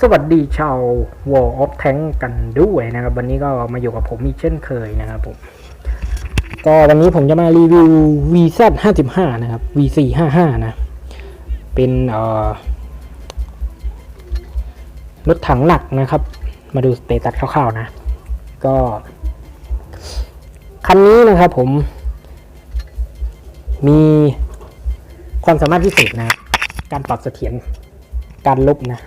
สวัสดีชาว Wall of Tank กันด้วยนะครับ วันนี้ก็มาอยู่กับผมอีกเช่นเคยนะครับผม ก็วันนี้ผมจะมารีวิว VZ 55นะครับ VC 55นะ เป็นเอ่อรถถังหนักนะครับ มาดูสเตตัสคร่าวๆนะ ก็ คันนี้นะครับผม มีความสามารถพิเศษนะ การปรับเสถียรการลบนะ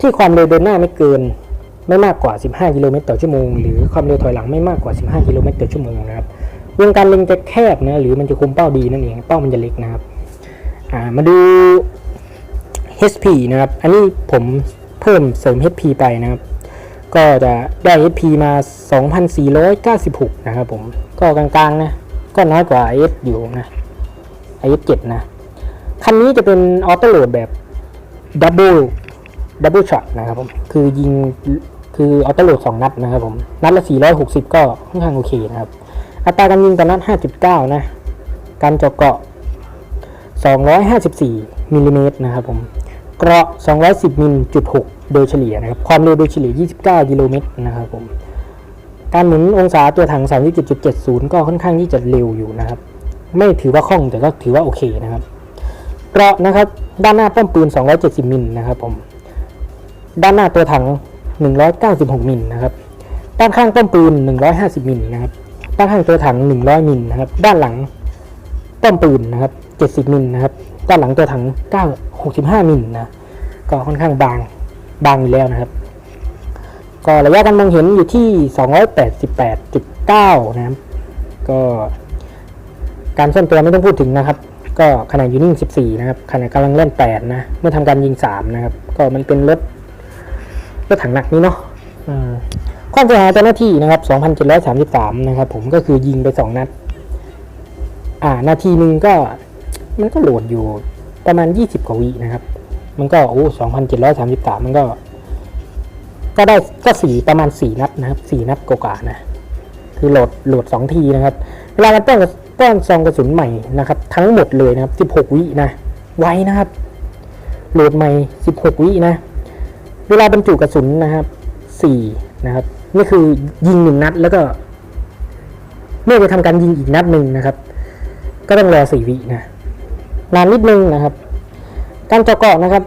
ที่ความเร็วเดินหน้าไม่เกินไม่มากกว่า 15 กิโลเมตรต่อชั่วโมง หรือความเร็วถอยหลังไม่มากกว่า 15 กิโลเมตรต่อชั่วโมงนะครับ วงการเล็งจะแคบนะ หรือมันจะคุมเป้าดีนั่นเอง เป้ามันจะเล็กนะครับ อ่า มาดู HP นะครับ อันนี้ผมเพิ่มเสริม HP ไปนะครับ ก็จะได้ HP มา 2,496 นะครับผม ก็กลางๆนะ ก็น้อยกว่า IS อยู่นะ IS 7นะ คันนี้จะเป็นออโต้โหลดแบบดับเบิล ดับเบิลช็อตนะครับผมคือยิงคือออโต้โหลดสองนัดนะครับผม นัดละ 460 ก็ค่อนข้างโอเคนะครับ อัตราการยิงต่อนัด 5.9 นะ การเจาะเกาะ 254มิลลิเมตรนะครับผมเกราะ 210มิลจุด6โดยเฉลี่ยนะครับ ความเร็วโดยเฉลี่ย 29 กิโลเมตรนะครับผม การหมุนองศาตัวถัง 37.70 ก็ค่อนข้างที่จะเร็วอยู่นะครับ ไม่ถือว่าคล่องแต่ก็ถือว่าโอเคนะครับ เกราะนะครับ ด้านหน้าป้อมปืน 270มิลนะครับผม ด้านหน้าตัวถัง 196มิลนะครับ ด้านข้างป้อมปืน 150มิลนะครับ ด้านข้างตัวถัง 100มิลนะครับ ด้านหลังป้อมปืนนะครับ 70มิลนะครับ ด้านหลังตัวถัง 9 65มิลนะ ก็ค่อนข้างบาง บางอยู่แล้วนะครับ ก็ระยะการมองเห็นอยู่ที่ 288.9 นะครับ ก็การซ่อนตัวไม่ต้องพูดถึงนะครับ ก็ขนาดยูนิ่ง 14 นะครับ ขนาดกำลังเล่น8นะ เมื่อทำการยิง 3 นะครับ ก็มันเป็นรถ รถถังหนักนี้เนาะอืมความเสียหายเจ้าหน้าที่นะครับ 2,733 นะครับ ผมก็คือยิงไป 2 นัด อ่า นาทีหนึ่งก็ มันก็โหลดอยู่ประมาณ 20 กว่าวินะครับ มันก็โอ้2,733 มันก็ ก็ได้ก็สี่ประมาณ 4 นัดนะครับ 4 นัดกว่าๆนะ คือโหลดโหลด 2 ทีนะครับ เวลาการป้องป้อนซองกระสุนใหม่นะครับ ทั้งหมดเลยนะครับ 16 วินะ ไวนะครับ โหลดใหม่ 16 วินะ เวลาบรรจุกระสุนนะครับ4นะครับนี่คือยิงหนึ่งนัดแล้วก็ เมื่อจะทำการยิงอีกนัดหนึ่งนะครับ ก็ต้องรอ4วินะนานนิดนึงนะครับ การเจาะเกาะนะครับ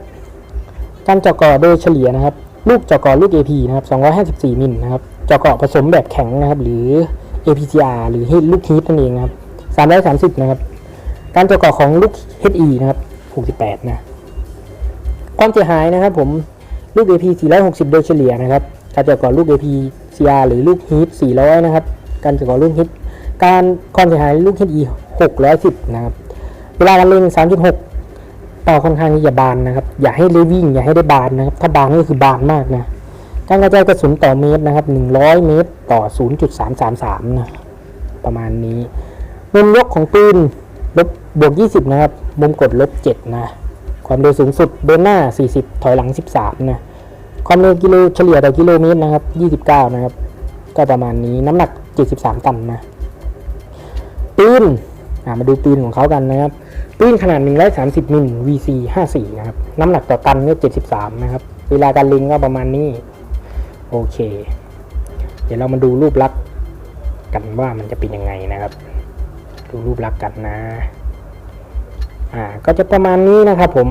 การเจาะเกาะโดยเฉลี่ยนะครับ ลูกเจาะเกาะลูก AP นะครับ 254มิลนะครับเจาะเกาะผสมแบบแข็งนะครับ หรือ APCR หรือลูกฮีทนั่นเองนะครับ330นะครับ การเจาะเกาะของลูก HE นะครับ68นะความเสียหายนะครับผม ลูก AP 460 โดยเฉลี่ยนะครับ การเจาะกาะลูก AP CR หรือลูกฮีท400 นะครับ การเจาะกาะลูกฮีทการความเสียหายลูก HE 610 นะครับ เวลาการเล็ง3.6 ต่อค่อนข้างที่จะบานนะครับ อย่าให้ได้วิ่ง อย่าให้ได้บานนะครับ ถ้าบานก็คือบานมากนะ การกระจายกระสุนต่อเมตรนะครับ 100 เมตรต่อ 0.333 นะ ประมาณนี้ มุมยกของปืนลบบวก 20 นะครับ มุมกดลบ 7 นะ ความเร็วสูงสุดเดินหน้า 40 ถอยหลัง 13 นะ ความเร็วกิโลเฉลี่ยต่อกิโลเมตรนะครับ 29 นะครับ ก็ประมาณนี้น้ำหนัก 73 ตันนะ ปืนมาดูปืนของเขากันนะครับ ปืนขนาด 130 มิล VC 54 นะครับ น้ำหนักต่อตันก็73 นะครับ เวลาการล็งก็ประมาณนี้ โอเค เดี๋ยวเรามาดูรูปลักษณ์กันว่ามันจะเป็นยังไงนะครับ ดูรูปลักษณ์กันนะ อ่า ก็จะประมาณนี้นะครับผม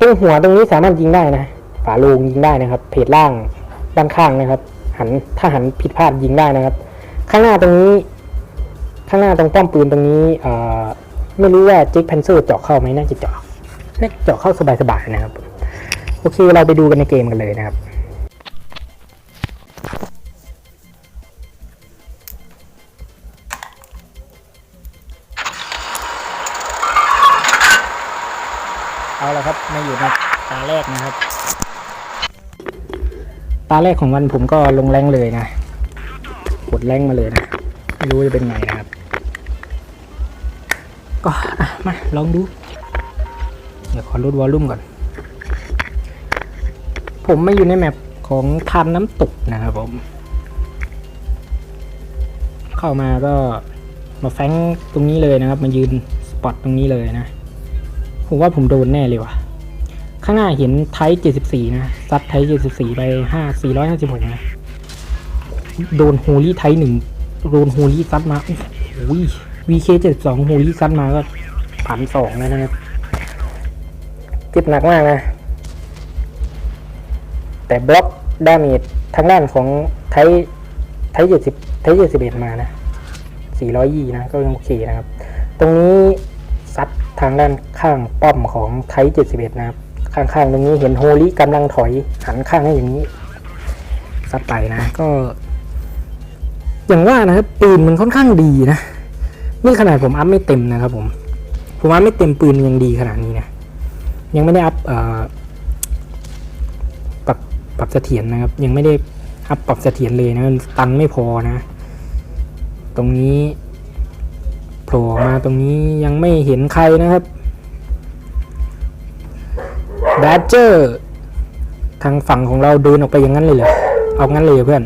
ตรงหัวตรงนี้สามารถยิงได้นะ ฝาโลงยิงได้นะครับ เพจล่างด้านข้างนะครับ หันถ้าหันผิดพลาดยิงได้นะครับ ข้างหน้าตรงนี้ ข้างหน้าตรงป้อมปืนตรงนี้เอ่อไม่รู้ว่าจิ๊กแพนเซอร์เจาะเข้าไหมน่าจะเจาะน่าจะเจาะเข้าสบายๆนะครับ โอเคเราไปดูกันในเกมกันเลยนะครับ ตาแรกของวันผมก็ลงแรงเลยนะกดแรงมาเลยนะ ไม่รู้จะเป็นไงนะครับ ก็มา ลองดู เดี๋ยวขอลดวอลลุ่มก่อน ผมมาอยู่ในแมปของทานน้ำตกนะครับผม เข้ามาก็มาแฟงตรงนี้เลยนะครับ มายืนสปอตตรงนี้เลยนะ ผมว่าผมโดนแน่เลยว่ะ ข้างหน้าเห็นไทป์74 นะ ซัดไทป์74 ไป 5 456 นะ โดนฮูลี่ไทป์หนึ่งโดนฮูลี่ซัดมาโอ้ย VK 72ฮูลี่ซัดมาก็พันสองแล้วนะครับ เจ็บหนักมากนะ แต่บล็อกดาเมจทางด้านของไทป์ไทป์70 ไทป์71 มานะ 400ยี่นะ ก็ยังโอเคนะครับ ตรงนี้ซัดทางด้านข้างป้อมของไทป์71 นะครับ ข้างๆตรงนี้เห็นโฮลิกำลังถอยหันข้างให้อย่างนี้ซัดไปนะก็ อย่างว่านะครับปืนมันค่อนข้างดีนะนี่ขนาดผมอัพไม่เต็มนะครับผมผมอัพไม่เต็มปืนยังดีขนาดนี้นะยังไม่ได้อัพปรับปรับเสถียรนะครับ ยังไม่ได้อัพปรับเสถียรเลยนะตันไม่พอนะ ตรงนี้โผล่มาตรงนี้ยังไม่เห็นใครนะครับ แบดเจอร์ทางฝั่งของเราเดินออกไปอย่างนั้นเลยเหรอ เอางั้นเลยเพื่อน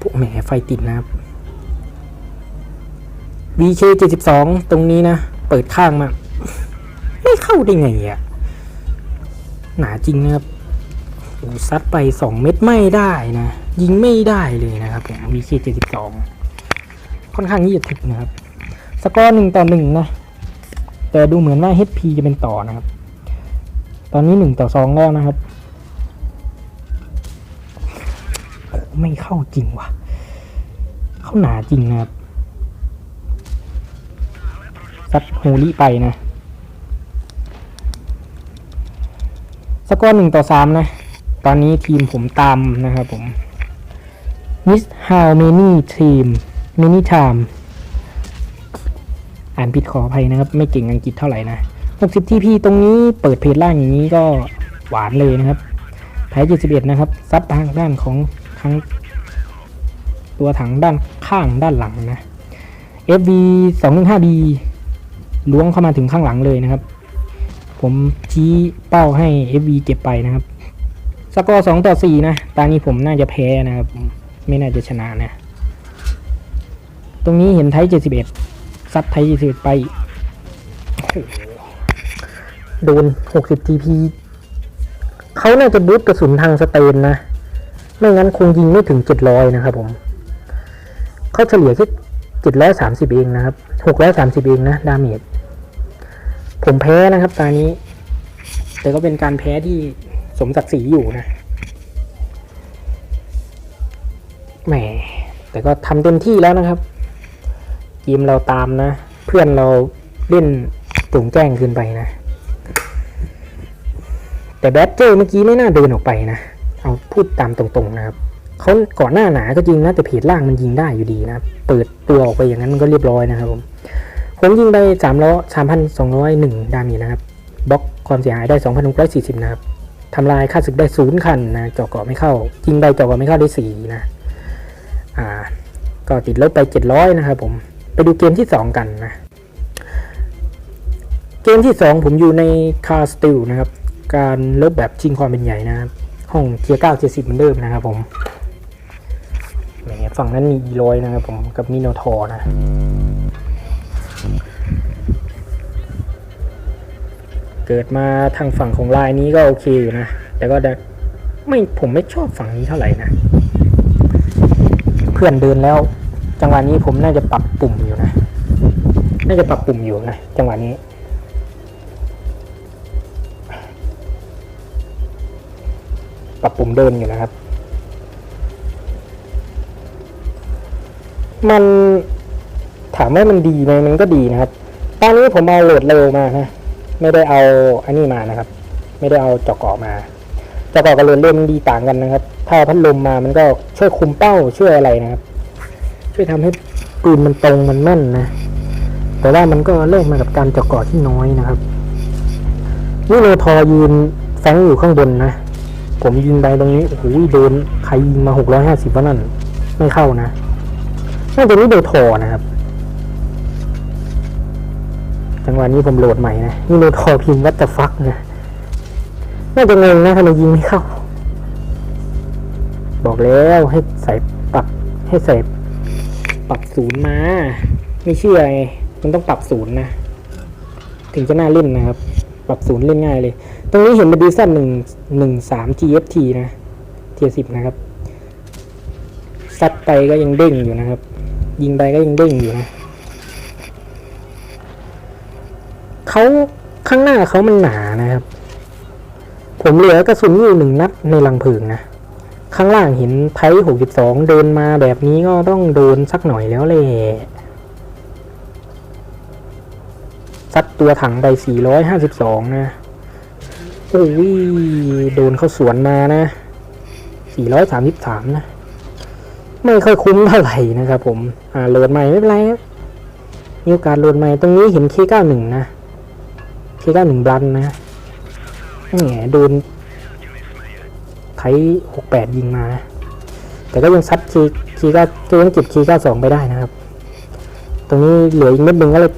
พวกแหมไฟติดนะครับ VK 72ตรงนี้นะ เปิดข้างมา ไม่เข้าได้ไงอะ่ะ หนาจริงนะครับโอ้ซัดไป 2 เม็ดไม่ได้นะ ยิงไม่ได้เลยนะครับผม VK 72ค่อนข้างที่จะถึกนะครับ สกอร์หนึ่งต่อหนึ่งนะ แต่ดูเหมือนว่า HP จะเป็นต่อนะครับ ตอนนี้หนึ่งต่อสองแล้วนะครับโอ้ไม่เข้าจริงว่ะ เข้าหนาจริงนะครับซัดฮูลี่ไปนะ สกอร์หนึ่งต่อสามนะ ตอนนี้ทีมผมตามนะครับผม miss how many team many time อ่านผิดขออภัยนะครับ ไม่เก่งอังกฤษเท่าไหร่นะ 60 TP ตรงนี้เปิดเพจล่างอย่างนี้ก็หวานเลยนะครับแพ้71 นะครับ ซัดทางด้านของทั้งตัวถังด้านข้างด้านหลังนะ FV 215B ล้วงเข้ามาถึงข้างหลังเลยนะครับ ผมชี้เป้าให้ FV เก็บไปนะครับ สกอร์2ต่อ 4 นะตอนนี้ผมน่าจะแพ้นะครับ ไม่น่าจะชนะนะ ตรงนี้เห็นไทย71 ซัดไทย71 ไป โอ้โหโดน 60 TP เขาน่าจะบูตกระสุนทางสเตนนะ ไม่งั้นคงยิงไม่ถึง 700 นะครับผม เขาเฉลี่ยแค่730 เองนะครับ 630 เองนะ ดาเมจ ผมแพ้นะครับตานี้ แต่ก็เป็นการแพ้ที่สมศักดิ์ศรีอยู่นะ แหม แต่ก็ทำเต็มที่แล้วนะครับทีมเราตามนะ เพื่อนเราเล่นจุงแจ้งขึ้นไปนะ แต่แบทเจอร์เมื่อกี้ไม่น่าเดินออกไปนะ เอาพูดตามตรงๆนะครับเขาก่อนหน้าหนาก็จริงนะแต่เพจล่างมันยิงได้อยู่ดีนะ เปิดตัวออกไปอย่างนั้นมันก็เรียบร้อยนะครับผม ผมยิงไปสามร้อสามพันสองร้อยหนึ่งดามีนะครับ บล็อกความเสียหายได้สองพันหกร้อยสี่สิบนะครับทำลายค่าศึกได้ศูนย์คันนะเจาะเกาะไม่เข้า ยิงไปเจาะเกาะไม่เข้าได้สี่นะ อ่า ก็ติดลบไปเจ็ดร้อยนะครับผม ไปดูเกมที่สองกันนะ เกมที่สองผมอยู่ในคาสติลนะครับ การลบแบบชิงความเป็นใหญ่นะครับ ห้องเทียเก้าเทียสิบเหมือนเดิมนะครับผมแหมฝั่งนั้นมีอีลอยนะครับผมกับมิโนทอนะเกิดมาทางฝั่งของลายนี้ก็โอเคอยู่นะ แต่ก็ได้ไม่ผมไม่ชอบฝั่งนี้เท่าไหร่นะ เพื่อนเดินแล้ว จังหวะนี้ผมน่าจะปรับปุ่มอยู่นะ น่าจะปรับปุ่มอยู่นะ จังหวะนี้ ปรับปุ่มเดินอยู่นะครับ มันถามว่ามันดีไหมมันก็ดีนะครับ ตอนนี้ผมเอาโหลดเร็วมานะไม่ได้เอาอันนี้มานะครับ ไม่ได้เอาจอกอมาจอกอกับโหลดเร็วมันดีต่างกันนะครับ ถ้าพัดลมมามันก็ช่วยคุมเป้าช่วยอะไรนะครับ ช่วยทำให้ปืนมันตรงมันแม่นนะแต่ว่ามันก็เริ่มมากับการจอกอที่น้อยนะครับ นี่โนทอยืนแฟงอยู่ข้างบนนะ ผมยิงไปตรงนี้โอ้โหโดนใครยิงมาหกร้อยห้าสิบวะนั่น ไม่เข้านะน่าจะนี่โดนทอนะครับ จังหวะนี้ผมโหลดใหม่นะ นี่โดนทอพิมพ์วัตถุฟักนะ น่าจะงงนะทำไมยิงไม่เข้า บอกแล้วให้ใส่ปรับให้ใส่ปรับศูนย์มา ไม่เชื่อไงมันต้องปรับศูนย์นะ ถึงจะน่าเล่นนะครับ ปรับศูนย์เล่นง่ายเลย ตรงนี้เห็นเป็นดิสันหนึ่งหนึ่งสาม GFT นะเทียสิบนะครับซัดไปก็ยังเด้งอยู่นะครับ ยิงไปก็ยังเด้งอยู่นะเขาข้างหน้าเขามันหนานะครับ ผมเหลือกระสุนอยู่หนึ่งนัดในลังเพลิงนะข้างล่างเห็นไทหกสิบสองเดินมาแบบนี้ก็ต้องโดนสักหน่อยแล้วแหละ ซัดตัวถังไปสี่ร้อยห้าสิบสองนะ โอ้ยโดนเขาสวนมานะสี่ร้อยสามสิบสามนะ ไม่ค่อยคุ้มเท่าไหร่นะครับผม อ่าโหลดใหม่ไม่เป็นไรครับมีโอกาสโหลดใหม่ตรงนี้เห็น K91 นะ K91 บลันนะแหมโดนไทย68 ยิงมานะ แต่ก็ยังซัด K K ก็ก็ยังเก็บ K92 ไปได้นะครับ ตรงนี้เหลืออีกเม็ดหนึ่งก็เลย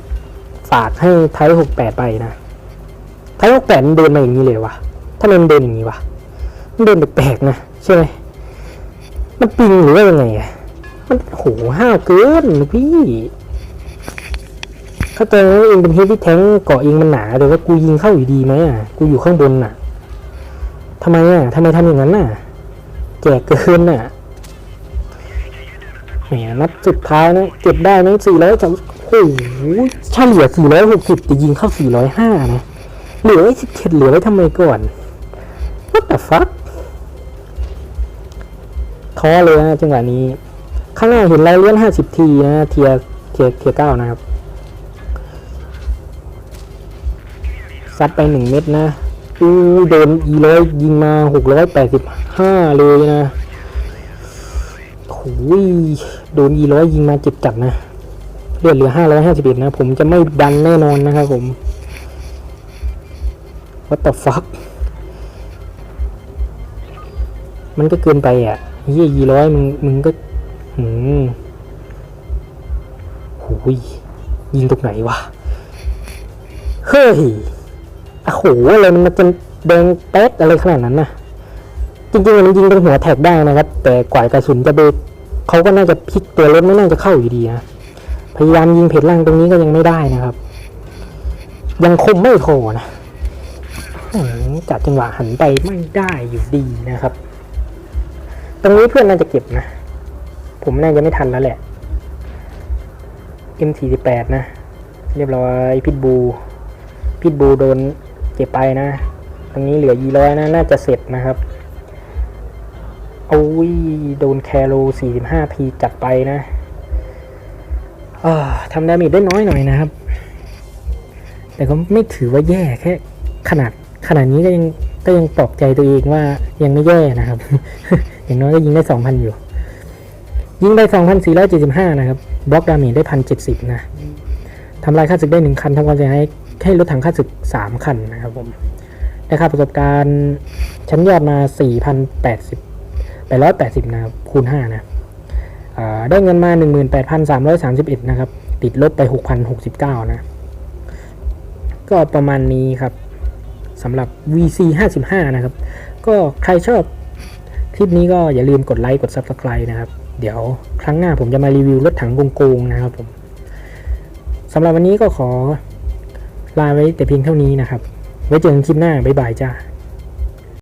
ฝากให้ไท68ไปนะไท68มันเดินมาอย่างนี้เลยวะถ้ามันเดินอย่างนี้วะมันเดินแปลกๆนะใช่ไหมมันปิงหรือว่ายังไงอะมันโหห้าวเกินพี่ เข้าใจว่าเองเป็นเฮฟวี่แทงเกาะเองมันหนาแต่ว่ากูยิงเข้าอยู่ดีไหมอะกูอยู่ข้างบนน่ะทำไมอะทำไมทำอย่างนั้นน่ะแจกเกินน่ะแหมนัดสุดท้ายนะเก็บได้ไหมสี่ร้อยสาม เฉลี่ยสี่ยหกสิบจะยิงเข้าสี่ร้อยห้านะ เหลือไว้สิบเจ็ดเหลือไว้ทำไมก่อน what the fuck ท้อเลยนะจังหวะนี้ ข้างหน้าเห็นไลเลียนห้าสิบทีนะ เทียเทียเทียเก้านะครับ ซัดไปหนึ่งเม็ดนะอู้โดนอีร้อยยิงมาหกร้อยแปดสิบห้าเลยนะโอ้ยโดนอีร้อยยิงมาเจ็บจัดนะ ลือดเหลือห้าร้อยห้าสิบเอ็ดนะ ผมจะไม่ดันแน่นอนนะครับผม what the fuck มันก็เกินไปอะยี่ยี่ร้อยมึงมึงก็หืมโหยยิงตรงไหนวะ เฮ้ยอะโหอะไรมันมาจนแดงแป๊ดอะไรขนาดนั้นนะจริงๆมันยิงตรงหัวแท็กได้นะครับ แต่กว่ากระสุนจะไปเขาก็น่าจะพลิกตัวรถไม่น่าจะเข้าอยู่ดีนะ พยายามยิงเพจล่างตรงนี้ก็ยังไม่ได้นะครับ ยังคมไม่พอนะจัดจังหวะหันไปไม่ได้อยู่ดีนะครับ ตรงนี้เพื่อนน่าจะเก็บนะ ผมน่าจะไม่ทันแล้วแหละ M48 นะ เรียบร้อยพิทบูพิทบูโดนเก็บไปนะตรงนี้เหลือยีร้อยนะ น่าจะเสร็จนะครับโอ้ยโดนแคโร45พีจัดไปนะ ทำดาเมจได้น้อยหน่อยนะครับ แต่ก็ไม่ถือว่าแย่แค่ ขนาดขนาดนี้ก็ยังก็ยังปลอบใจตัวเองว่ายังไม่แย่นะครับ อย่างน้อยก็ยิงได้สองพันอยู่ ยิงได้สองพันสี่ร้อยเจ็ดสิบห้านะครับ บล็อกดาเมจได้พันเจ็ดสิบนะทำลายค่าศึกได้หนึ่งคันทำความเสียหายให้รถถังค่าศึกสามคันนะครับผมได้ค่าประสบการณ์ชั้นยอดมาสี่พันแปดสิบแปดร้อยแปดสิบนะครับคูณห้านะ ได้เงินมาหนึ่งหมื่นแปดพันสามร้อยสามสิบเอ็ดนะครับ ติดลบไปหกพันหกสิบเก้านะ ก็ประมาณนี้ครับสำหรับ VC 55 นะครับ ก็ใครชอบคลิปนี้ก็อย่าลืมกดไลค์ กด Subscribe นะครับ เดี๋ยวครั้งหน้าผมจะมารีวิวรถถังโกงๆ นะครับผมสำหรับวันนี้ก็ขอลาไว้แต่เพียงเท่านี้นะครับ ไว้เจอกันคลิปหน้า บ๊ายบายจ้า